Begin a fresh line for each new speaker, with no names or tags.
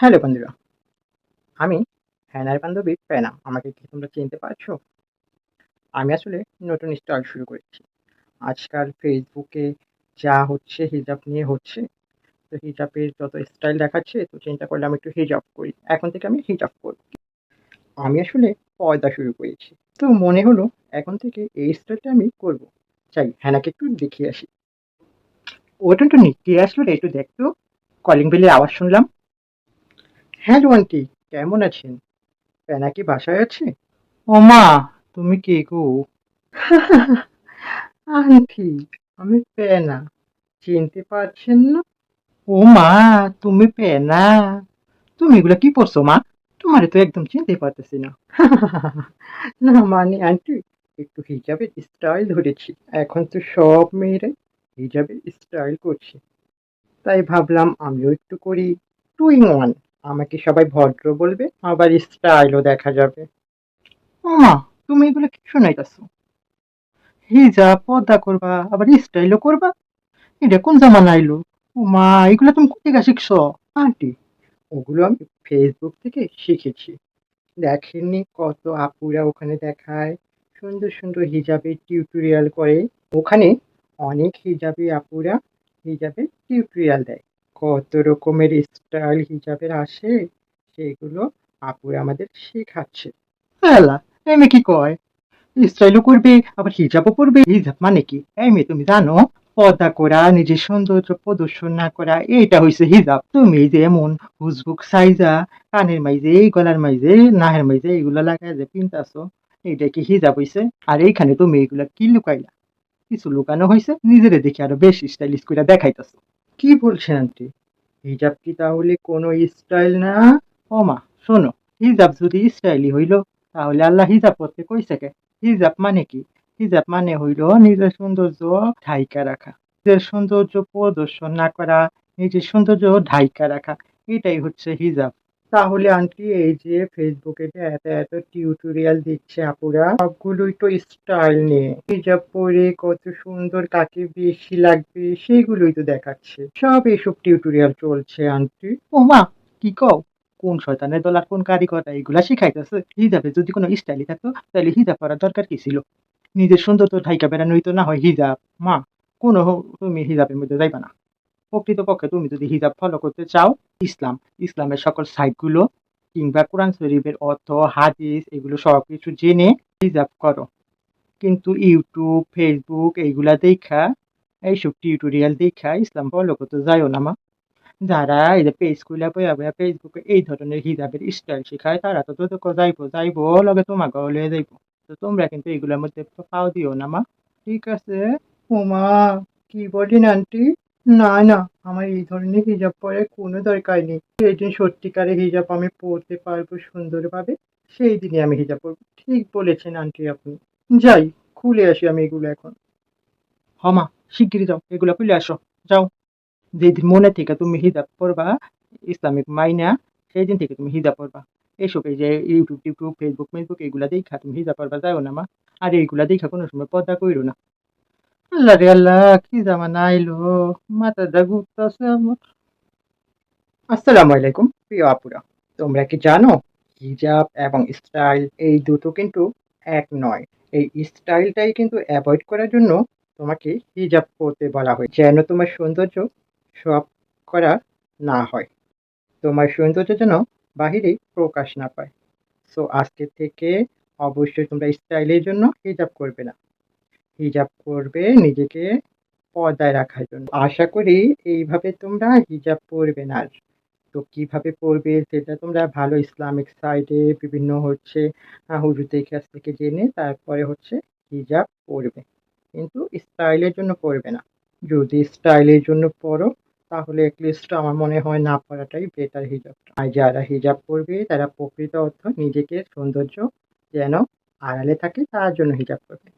Hello বন্ধুরা, আমি হ্যানার বান্ধবী প্যানা আমাকে কি তোমরা চিনতে পারছ? আমি আসলে নতুন স্টাইল শুরু করেছি। আজকাল ফেসবুকে যা হচ্ছে হিজাব নিয়ে হচ্ছে, তো হিজাবের যত স্টাইল দেখাচ্ছে, তো চিন্তা করলাম একটু হিজাব করি। এখন থেকে আমি হিজাব করব। আমি আসলে পর্দা শুরু করেছি। তো মনে হলো এখন থেকে এই স্টাইলটা আমি করব। চাই হ্যানাকে একটু দেখিয়ে আসি। ওটা তো কে আসলো একটু দেখতো। কলিং বেলের আওয়াজ শুনলাম। হ্যালো আন্টি কেমন আছেন? প্যানা কি বাসায় আছে? ও মা তুমি কে গো? আন্টি আমি প্যানা চিনতে পারছেন না? ও মা তুমি প্যানা তুমি এগুলো কি পড়ছো মা? তোমারে তো একদম চিনতে পারতেছি না। না মানে আন্টি একটু হিজাবের স্টাইল ধরেছি। এখন তো সব মেয়েরাই হিজাবের স্টাইল করছে। তাই ভাবলাম আমিও একটু করি। Two in one. আমাকে সবাই ভদ্র বলবে আবার স্টাইলও দেখা যাবে। মা তুমি এগুলো কি শোনাইতেছো? হিজাব পর্দা করবা আবার স্টাইলও করবা? এটা কোন জামানা আইলো মা এগুলো তুমি কোথেকে শিখছো? আন্টি? ওগুলো আমি ফেসবুক থেকে শিখেছি। দেখেননি কত আপুরা ওখানে দেখায় সুন্দর সুন্দর হিজাবের টিউটোরিয়াল করে। ওখানে অনেক হিজাবি আপুরা হিজাবের টিউটোরিয়াল দেয়। কত রকমের স্টাইল হিজাবের আসে, সেগুলো আপুরা আমাদের শেখাচ্ছে। হ্যালা এমে কি কয়? স্টাইলও করবে, আবার হিজাবও হিজাব মানে কি? এই মেয়ে তুমি জানো, পর্দা করা, নিজের সৌন্দর্য প্রদর্শন না করা হিজাব। তুমি যে এমন হুজবুক সাইজা, কানের মাইজে, গলার মাইজে, নাহের মাইজে এগুলো লাগাই যে পিনতাছো এইটা কি হিজাব হইছে? আর এইখানে তুমি এগুলা কি লুকাইলা? কিছু লুকানো হয়েছে নিজেরে দেখে আরও বেশি স্টাইলিশ করে দেখাইতেছো। কি বলছেন আন্টি? হিজাব কি তাহলে কোনো স্টাইল না? ও মা শোনো, হিজাব যদি স্টাইলই হইল, তাহলে আল্লাহ হিজাব করতে কইছে কে? হিজাব মানে কি? হিজাব মানে হইল নিজের সৌন্দর্য ঢাইকা রাখা, নিজের সৌন্দর্য প্রদর্শন না করা, নিজের সৌন্দর্য ঢাইকা রাখা, এটাই হচ্ছে হিজাব। তাহলে, আন্টি, এই যে ফেসবুকে যে এত এত টিউটোরিয়াল দিচ্ছে আপুরা, সবগুলোই তো স্টাইল নিয়ে। হিজাব পরে কত সুন্দর, কাকে বেশি লাগবে সেগুলোই তো দেখাচ্ছে। সব এসব টিউটোরিয়াল চলছে, আন্টি। ও মা কি কও? কোন শয়তানের দলার কোন কারিগরটা এগুলা শিখাইতেছে। হিজাবে যদি কোনো স্টাইলই থাকতো, তাহলে হিজাব করার দরকার কি ছিল? নিজের সুন্দর তো ঢাইকা বেড়ানোই তো না হয় হিজাব মা, কোনো তুমি হিজাবের মধ্যে যাইবা না। প্রকৃতপক্ষে তুমি যদি হিজাব ফলো করতে চাও, ইসলাম, ইসলামের সকল সাইটগুলো কিংবা কোরআন শরীফের অর্থ, হাদিস, এগুলো সব কিছু জেনে হিজাব করো। কিন্তু ইউটিউব, ফেসবুক এইগুলা দেখা, এইসব টিউটোরিয়াল দেখা ইসলাম ফলো করতে যাইও না মা। যারা এই যে পেজ খুলে বইয়া বইয়া ফেসবুকে এই ধরনের হিজাবের স্টাইল শেখায়, তারা তো তোদেরকে যাইবো যাইবো লগে তোমাকে হলে যাইবো। তো তোমরা কিন্তু এগুলোর মধ্যে পাও দিও না মা। ঠিক আছে? ওমা কি বলেন আন্টি? না না, আমার এই ধরনের হিজাব পরার কোনো দরকার নেই। যেদিন সত্যিকারের হিজাব আমি পরতে পারব সুন্দরভাবে, সেই দিনে আমি হিজাব পরবো। ঠিক বলেছেন আন্টি আপনি। যাই, খুলে আসি আমি এগুলো এখন। হমা শিগগিরই যাও, এগুলো খুলে আসো। যাও। যেদিন মনে থেকে তুমি হিজাব পরবা, ইসলামিক মাইনা সেই দিন থেকে তুমি হিজাব পরবা। এইসব এই যে ইউটিউব টিউটিউব ফেসবুক ফেসবুক এগুলা দেখা তুমি হিজাব পরবা যাও না মা। আর এইগুলা দেখা কোনো সময় পর্দা কইরো না। আল্লাহ রে আল্লাহ কি জামানা আইলো মাথাটা ঘুরতেছে আমার আসসালামু আলাইকুম প্রিয় আপুরা তোমরা কি জানো হিজাব এবং স্টাইল এই দুটো কিন্তু এক নয় এই স্টাইলটাই কিন্তু অ্যাভয়েড করার জন্য তোমাকে হিজাব পরতে বলা হয় যেন তোমার সৌন্দর্য সব করা না হয় তোমার সৌন্দর্য যেন বাহিরে প্রকাশ না পায় সো আজকে থেকে অবশ্যই তোমরা স্টাইলের জন্য হিজাব করবে না হিজাব করবে নিজেকে পর্দায় রাখার জন্য। আশা করি এইভাবে তোমরা হিজাব পরবে না। তো কীভাবে পড়বে সেটা তোমরা ভালো ইসলামিক সাইডে বিভিন্ন হচ্ছে হুজুরদের কাছ থেকে জেনে তারপরে হচ্ছে হিজাব পরবে। কিন্তু স্টাইলের জন্য পরবে না। যদি স্টাইলের জন্য পরো, তাহলে অ্যাটলিস্ট আমার মনে হয় না পরাটাই বেটার হিজাবটা। আর যারা হিজাব পরবে, তারা প্রকৃত অর্থ নিজেকে সৌন্দর্য যেন আড়ালে থাকে, তার জন্য হিজাব করবে